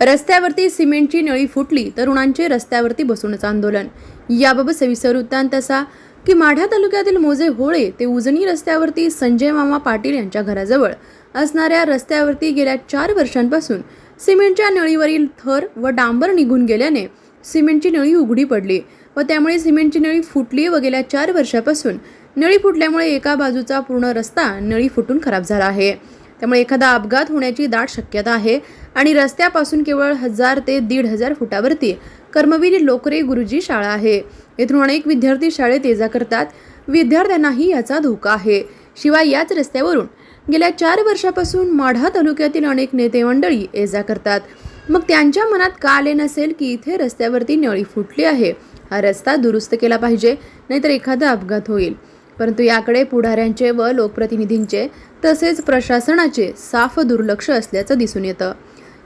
रस्त्यावरती सिमेंटची नळी फुटली तरुणांचे रस्त्यावरती बसूनच आंदोलन. याबाबत सविस्तर वृत्तांत असा की माढा तालुक्यातील मोजे होळे ते उजनी रस्त्यावरती संजय मामा पाटील यांच्या घराजवळ असणाऱ्या रस्त्यावरती गेल्या चार वर्षांपासून सिमेंटच्या नळीवरील थर व डांबर निघून गेल्याने सिमेंटची नळी उघडी पडली व त्यामुळे सिमेंटची नळी फुटली व गेल्या चार वर्षापासून नळी फुटल्यामुळे एका बाजूचा पूर्ण रस्ता नळी फुटून खराब झाला आहे. त्यामुळे एखादा अपघात होण्याची दाट शक्यता आहे आणि रस्त्यापासून केवळ हजार ते दीड हजार फुटावरती कर्मवीर लोकरे गुरुजी शाळा आहे. येथून अनेक विद्यार्थी शाळेत ये जा करतात. विद्यार्थ्यांनाही याचा धोका आहे. शिवाय याच रस्त्यावरून गेल्या चार वर्षापासून माढा तालुक्यातील अनेक नेते मंडळी ये जा करतात. मग त्यांच्या मनात का आले नसेल की इथे रस्त्यावरती नळी फुटली आहे? हा रस्ता दुरुस्त केला पाहिजे नाहीतर एखादा अपघात होईल. परंतु याकडे पुढाऱ्यांचे व लोकप्रतिनिधींचे तसेच प्रशासनाचे साफ दुर्लक्ष असल्याचं दिसून येतं.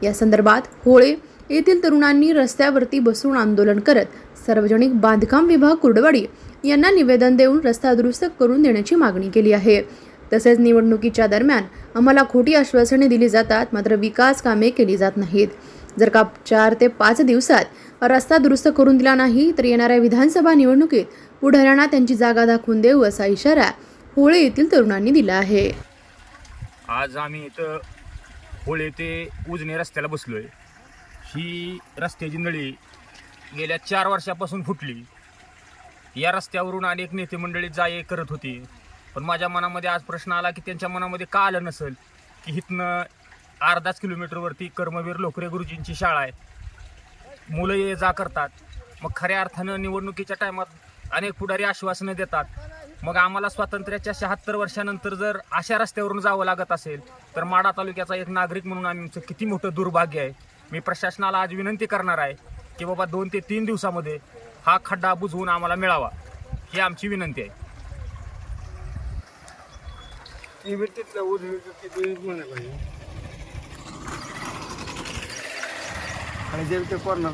या संदर्भात होळे येथील तरुणांनी रस्त्यावरती बसून आंदोलन करत सार्वजनिक बांधकाम विभाग कुर्डवाडी यांना निवेदन देऊन रस्ता दुरुस्त करून देण्याची मागणी केली आहे. तसेच निवडणुकीच्या दरम्यान आम्हाला खोटी आश्वासने दिली जातात मात्र विकास कामे केली जात नाहीत. जर का चार ते पाच दिवसात रस्ता दुरुस्त करून दिला नाही तर येणाऱ्या विधानसभा निवडणुकीत पुढाऱ्यांना त्यांची जागा दाखवून देऊ असा इशारा होळे येथील तरुणांनी दिला आहे. आज आम्ही इथं होळे ते उजने रस्त्याला बसलोय. ही रस्त्याची नळी गेल्या चार वर्षापासून फुटली. या रस्त्यावरून अनेक नेते मंडळी जा ये करत होती. पण माझ्या मनामध्ये आज प्रश्न आला की त्यांच्या मनामध्ये का आलं नसेल? की इथनं अर्धाच किलोमीटरवरती कर्मवीर लोकरे गुरुजींची शाळा आहे. मुलं ये जा करतात. मग खऱ्या अर्थानं निवडणुकीच्या टायमात अनेक पुढारी आश्वासनं देतात. मग आम्हाला स्वातंत्र्याच्या शहात्तर वर्षानंतर जर अशा रस्त्यावरून जावं लागत असेल तर माडा तालुक्याचा एक नागरिक म्हणून आमचं किती मोठं दुर्भाग्य आहे. मी प्रशासनाला आज विनंती करणार आहे की बाबा दोन ते तीन दिवसामध्ये हा खड्डा बुजवून आम्हाला मिळावा. ही आमची विनंती आहे. तिथलं उजवी पाहिजे? आणि जे ते कोरोना